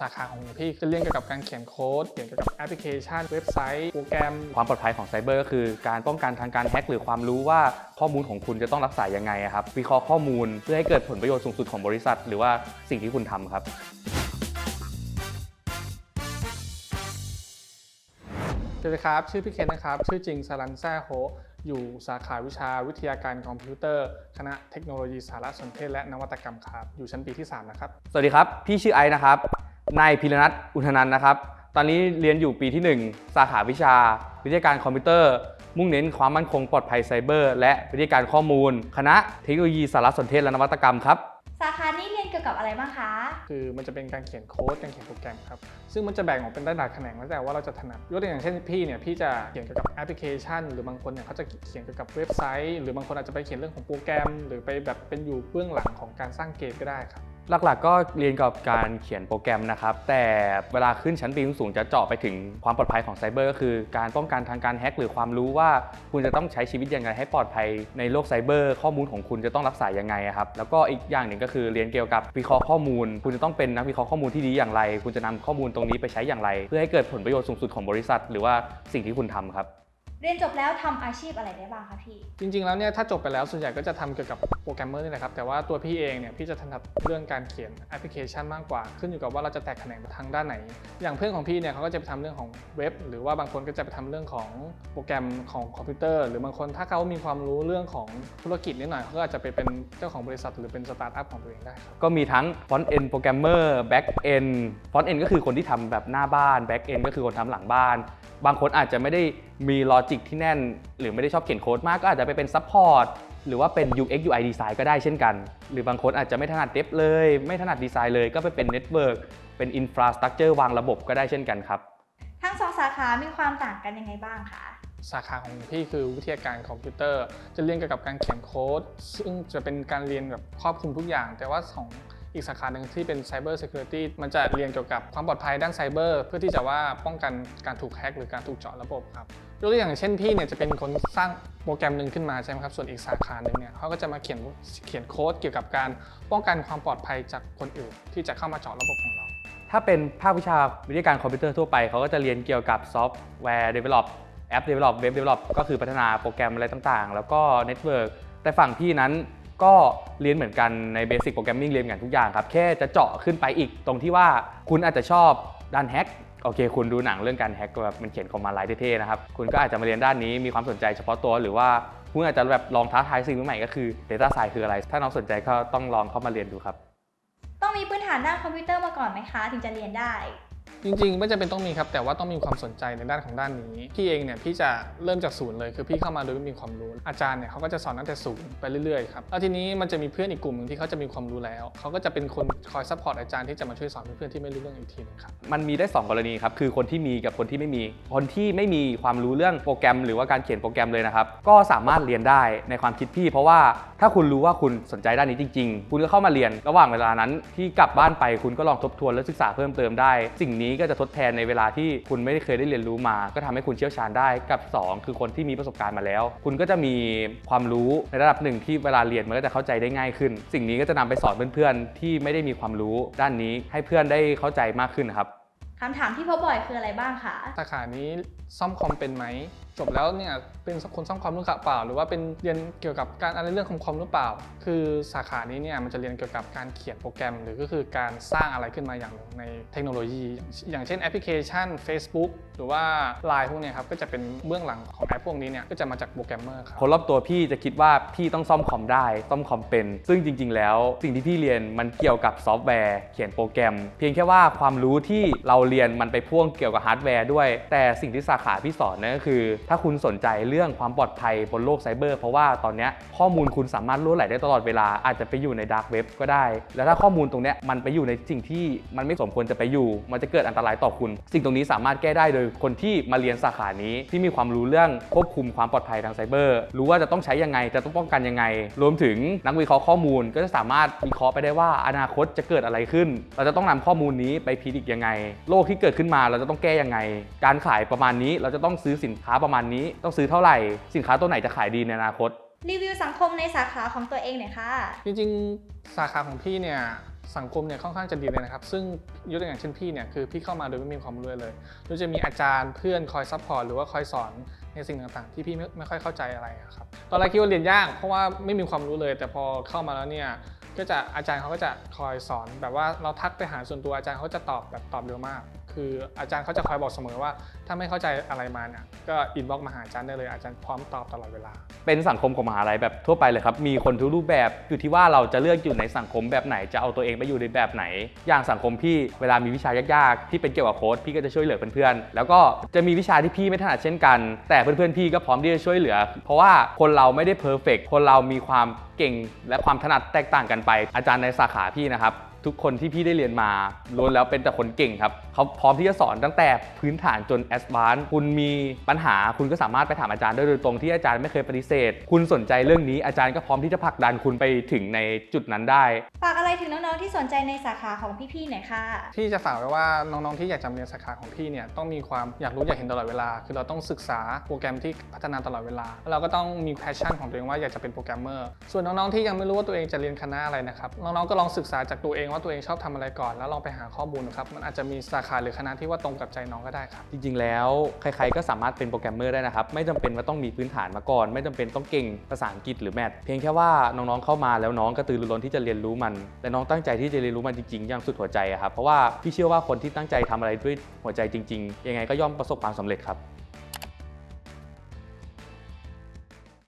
สาขาของพี่จะเรียนเกี่ยวกับการเขียนโค้ดเกี่ยวกับแอปพลิเคชัน เว็บไซต์โปรแกรม ความปลอดภัยของไซเบอร์ก็คือการป้องกันทางการแฮ็กหรือความรู้ว่าข้อมูลของคุณจะต้องรักษายังไงอะครับวิเคราะห์ข้อมูลเพื่อให้เกิดผลประโยชน์สูงสุดของบริษัท หรือว่าสิ่งที่คุณทำครับ สวัสดีครับ ชื่อพี่เคนนะครับ ชื่อจริงสรันแซ่โฮอยู่สาขาวิชาวิทยาการคอมพิวเตอร์ คณะเทคโนโลยีสารสนเทศและนวัตกรรมครับ อยู่ชั้นปีที่ 3 นะครับ สวัสดีครับ พี่ชื่อไอซ์นะครับ นายพิรนัทอุทนันท์นะครับ ตอนนี้เรียนอยู่ปีที่ 1 สาขาวิชา วิทยาการคอมพิวเตอร์ มุ่งเน้นความมั่นคงปลอดภัยไซเบอร์ และวิทยาการข้อมูล คณะเทคโนโลยีสารสนเทศและนวัตกรรมครับสาขานี้เรียนเกี่ยวกับอะไรบ้างคะ คือมันจะเป็นการเขียนโค้ดการเขียนโปรแกรมครับ ซึ่งมันจะแบ่งออกเป็นได้หลายแขนงแล้วแต่ว่าเราจะถนัดยกตัวอย่างเช่นพี่เนี่ยพี่จะเขียนเกี่ยวกับแอปพลิเคชัน หรือบางคนเนี่ยเขาจะเขียนเกี่ยวกับเว็บไซต์ หรือบางคนอาจจะไปเขียนเรื่องของโปรแกรม หรือไปแบบเป็นอยู่เบื้องหลังของการสร้างเกมก็ได้ครับ หลักๆ ก็เรียนกับการเขียนโปรแกรมนะครับ แต่เวลาขึ้นชั้นปีสูงจะเจาะไปถึงความปลอดภัยของไซเบอร์ก็คือการป้องกันทางการแฮ็กหรือความรู้ว่าคุณจะต้องใช้ชีวิตยังไงให้ปลอดภัยในโลกไซเบอร์ ข้อมูลของคุณจะต้องรักษายังไงครับ แล้วก็อีกอย่างหนึ่งก็คือเรียนเกี่ยวกับวิเคราะห์ข้อมูล คุณจะต้องเป็นนักวิเคราะห์ข้อมูลที่ดีอย่างไร คุณจะนำข้อมูลตรงนี้ไปใช้อย่างไร เพื่อให้เกิดผลประโยชน์สูงสุดของบริษัท หรือว่าสิ่งที่คุณทำครับ เรียนจบแล้วทำอาชีพอะไรได้บ้างคะพี่ จริง ๆ แล้วเนี่ยถ้าจบไปแล้วส่วนใหญ่ก็จะทำเกี่ยวกับโปรแกรมเมอร์นี่แหละครับ แต่ว่าตัวพี่เองเนี่ยพี่จะถนัดเรื่องการเขียนแอปพลิเคชันมากกว่า ขึ้นอยู่กับว่าเราจะแตกแขนงไปทางด้านไหน อย่างเพื่อนของพี่เนี่ยเขาก็จะไปทำเรื่องของเว็บ หรือว่าบางคนก็จะไปทำเรื่องของโปรแกรมของคอมพิวเตอร์ หรือบางคนถ้าเขามีความรู้เรื่องของธุรกิจนิดหน่อยเขาก็อาจจะไปเป็นเจ้าของบริษัทหรือเป็นสตาร์ทอัพของตัวเองได้ครับก็มีทั้ง front end programmer back end front end ก็คือคนที่ทำแบบหน้าบ้าน back end ก็คือคนทำหลังบ้านบางคนอาจจะไม่ได้มีลอจิกที่แน่น หรือไม่ได้ชอบเขียนโค้ดมากก็อาจจะไปเป็น support หรือว่าเป็น UX UI design ก็ได้เช่นกัน หรือบางคนอาจจะไม่ถนัดเดฟเลย ไม่ถนัดดีไซน์เลยก็ไปเป็น network เป็น infrastructure วางระบบก็ได้เช่นกันครับ ทั้งสองสาขา มีความต่างกันยังไงบ้างคะสาขาของพี่คือวิทยาการคอมพิวเตอร์ จะเรียนเกี่ยวกับการเขียนโค้ด ซึ่งจะเป็นการเรียนแบบครอบคลุมทุกอย่าง แต่ว่าของ อีกสาขาหนึ่งที่เป็น Cyber Security มันจะเรียนเกี่ยวกับความปลอดภัยด้านไซเบอร์เพื่อที่จะว่าป้องกันการถูกแฮ็กหรือการถูกเจาะระบบครับยกตัวอย่างเช่นพี่เนี่ยจะเป็นคนสร้างโปรแกรมหนึ่งขึ้นมาใช่ไหมครับส่วนอีกสาขาหนึ่งเนี่ยเขาก็จะมาเขียนเขียนโค้ดเกี่ยวกับการป้องกันความปลอดภัยจากคนอื่น ที่จะเข้ามาเจาะระบบของเรา ถ้าเป็นภาควิชาวิทยาการคอมพิวเตอร์ทั่วไปเขาก็จะเรียนเกี่ยวกับซอฟต์แวร์ develop แอป develop web develop ก็คือพัฒนาโปรแกรมอะไรต่างๆ แล้วก็ network แต่ฝั่งพี่นั้น ก็เรียนเหมือนกันใน basic programming เรียนกันทุกอย่างครับ แค่จะเจาะขึ้นไปอีกตรงที่ว่าคุณอาจจะชอบด้านแฮกโอเค คุณดูหนังเรื่องการแฮกแบบมันเขียนคอมมานด์ไลน์เท่ๆนะครับ คุณก็อาจจะมาเรียนด้านนี้มีความสนใจเฉพาะตัวหรือว่าคุณอาจจะแบบลองท้าทายสิ่งใหม่ก็คือ data science คืออะไร ถ้าน้องสนใจก็ต้องลองเข้ามาเรียนดูครับ ต้องมีพื้นฐานด้านคอมพิวเตอร์มาก่อนไหมคะ ถึงจะเรียนได้ จริงๆ ไม่จำเป็นต้องมีครับ แต่ว่าต้องมีความสนใจในด้านของด้านนี้ พี่เองเนี่ยพี่จะเริ่มจากศูนย์เลย คือพี่เข้ามาโดยไม่มีความรู้ อาจารย์เนี่ยเขาก็จะสอนตั้งแต่ศูนย์ไปเรื่อยๆครับแล้วทีนี้มันจะมีเพื่อนอีกกลุ่มหนึ่งที่เขาจะมีความรู้แล้วเขาก็จะเป็นคนคอยซัพพอร์ตอาจารย์ที่จะมาช่วยสอนเพื่อนๆที่ไม่รู้เรื่องอีกทีหนึงครับมันมีได้ 2 กรณีครับคือคนที่มีกับคนที่ไม่มี คนที่ไม่มีความรู้เรื่องโปรแกรม หรือว่าการเขียนโปรแกรมเลยนะครับก็สามารถเรียนได้ในความคิดพี่ เพราะว่าถ้าคุณรู้ว่าคุณสนใจด้านนี้จริง ๆ คุณก็เข้ามาเรียน ระหว่างเวลานั้นที่กลับบ้านไปคุณก็ลองทบทวนและศึกษาเพิ่มเติมได้สิ่งนี้ก็จะทดแทนในเวลาที่คุณไม่ได้เคยได้เรียนรู้มา ก็ทำให้คุณเชี่ยวชาญได้กับ 2 คือคนที่มีประสบการณ์มาแล้ว คุณก็จะมีความรู้ในระดับหนึ่งที่เวลาเรียนมันก็จะเข้าใจได้ง่ายขึ้น สิ่งนี้ก็จะนำไปสอนเพื่อนๆ ที่ไม่ได้มีความรู้ด้านนี้ให้เพื่อนได้เข้าใจมากขึ้นนะครับคำถามที่พบบ่อยคืออะไรบ้างคะสาขานี้ซ่อมคอมเป็นไหมจบแล้วเนี่ยเป็นคนซ่อมคอมรือเปล่า หรือว่าเป็นเรียนเกี่ยวกับการอะไรเรื่องของคอมหรือเปล่า คือสาขานี้เนี่ยมันจะเรียนเกี่ยวกับการเขียนโปรแกรม หรือก็คือการสร้างอะไรขึ้นมาอย่างในเทคโนโลยี อย่างเช่นแอปพลิเคชัน Facebook หรือว่า Line พวกเนี้ยครับก็จะเป็นเบื้องหลังของแอปพวกนี้เนี่ยก็จะมาจากโปรแกรมเมอร์ครับคนรอบตัวพี่จะคิดว่าพี่ต้องซ่อมคอมได้ซ่อมคอมเป็น ซึ่งจริง ๆ แล้ว สิ่งที่พี่เรียนมันเกี่ยวกับซอฟต์แวร์เขียนโปรแกรม เพียงแค่ว่าความรู้ที่เราเรียนมันไปพ่วงเกี่ยวกับฮาร์ดแวร์ด้วย แต่สิ่งที่สาขาพี่สอนนั่นก็คือถ้าคุณสนใจเรื่องความปลอดภัยบนโลกไซเบอร์เพราะว่าตอนนี้ข้อมูลคุณสามารถล่วไหลได้ตลอดเวลาอาจจะไปอยู่ในดาร์กเว็บก็ได้ แล้วถ้าข้อมูลตรงนี้มันไปอยู่ในสิ่งที่มันไม่สมควรจะไปอยู่ มันจะเกิดอันตรายต่อคุณ สิ่งตรงนี้สามารถแก้ได้โดยคนที่มาเรียนสาขานี้ที่มีความรู้เรื่องควบคุมความปลอดภัยทางไซเบอร์รู้ว่าจะต้องใช้ยังไงจะต้องป้องกันยังไง รวมถึงนักวิเคราะห์ข้อมูลก็จะสามารถวิเคราะห์ไปได้ว่าอนาคตจะเกิดอะไรขึ้น เราจะต้องนำข้อมูลนี้ไปพิจิตรยังไง โลกที่เกิดขึ้นมาเราจะต้องแก้ยังไง การขายประมาณนี้เราจะต้องซื้อสินค้าประมาณนี้ต้องซื้อเท่าไหร่ สินค้าตัวไหนจะขายดีในอนาคต รีวิวสังคมในสาขาของตัวเองหน่อยค่ะ จริงๆ สาขาของพี่เนี่ยสังคมเนี่ยค่อนข้างจะดีเลยนะครับ ซึ่งยกตัวอย่างเช่นพี่เนี่ยคือพี่เข้ามาโดยไม่มีความรู้เลยโดยจะมีอาจารย์เพื่อนคอยซัพพอร์ตหรือว่าคอยสอนในสิ่งต่างๆ ที่พี่ไม่ไม่ค่อยเข้าใจอะไรอะครับตอนแรกคิดว่าเรียนยากเพราะว่าไม่มีความรู้เลย แต่พอเข้ามาแล้วเนี่ยก็จะอาจารย์เขาก็จะคอยสอนแบบว่าเราทักไปหาส่วนตัวอาจารย์เขาจะตอบแบบตอบเร็วมาก คืออาจารย์เขาจะคอยบอกเสมอว่า ถ้าไม่เข้าใจอะไรมาเนี่ยก็อินบ็อกมาหาอาจารย์ได้เลยอาจารย์พร้อมตอบตลอดเวลา เป็นสังคมของมหาลัยแบบทั่วไปเลยครับ มีคนทุกรูปแบบอยู่ที่ว่าเราจะเลือกอยู่ในสังคมแบบไหนจะเอาตัวเองไปอยู่ในแบบไหน อย่างสังคมพี่เวลามีวิชายากๆที่เป็นเกี่ยวกับโค้ดพี่ก็จะช่วยเหลือเพื่อนๆแล้วก็จะมีวิชาที่พี่ไม่ถนัดเช่นกัน แต่เพื่อนๆพี่ก็พร้อมที่จะช่วยเหลือ เพราะว่าคนเราไม่ได้เพอร์เฟกคนเรามีความเก่งและความถนัดแตกต่างกันไป อาจารย์ในสาขาพี่นะครับ ทุกคนที่พี่ได้เรียนมาล้วนแล้วเป็นแต่คนเก่งครับเขาพร้อมที่จะสอนตั้งแต่พื้นฐานจนแอดวานซ์คุณมีปัญหาคุณก็สามารถไปถามอาจารย์ได้โดยตรงที่อาจารย์ไม่เคยปฏิเสธ คุณสนใจเรื่องนี้อาจารย์ก็พร้อมที่จะผลักดันคุณไปถึงในจุดนั้นได้ ฝากอะไรถึงน้องๆที่สนใจในสาขาของพี่ๆหน่อยค่ะ ที่จะฝากไว้ว่าน้องๆที่อยากจะเรียนสาขาของพี่เนี่ยต้องมีความอยากรู้อยากเห็นตลอดเวลา คือเราต้องศึกษาโปรแกรมที่พัฒนาตลอดเวลาแล้วเราก็ต้องมีแพชชั่นของตัวเองว่าอยากจะเป็นโปรแกรมเมอร์ส่วนน้องๆที่ยังไม่รู้ว่าตัวเองจะเรียนคณะอะไรนะครับน้องๆก็ลองศึกษาจากตัวเองว่าตัวเองชอบทำอะไรก่อน แล้วลองไปหาข้อมูลครับ มันอาจจะมีสาขาหรือคณะที่ว่าตรงกับใจน้องก็ได้ครับ จริง ๆ แล้วใครๆก็สามารถเป็นโปรแกรมเมอร์ได้นะครับ ไม่จำเป็นว่าต้องมีพื้นฐานมาก่อน ไม่จำเป็นต้องเก่งภาษาอังกฤษหรือแมทเพียงแค่ว่าน้องๆเข้ามาแล้วน้องกระตือรือร้นที่จะเรียนรู้มันและน้องตั้งใจที่จะเรียนรู้มันจริงๆอย่างสุดหัวใจครับเพราะว่าพี่เชื่อว่าคนที่ตั้งใจทำอะไรด้วยหัวใจจริง ๆ ยังไงก็ย่อมประสบความสำเร็จครับ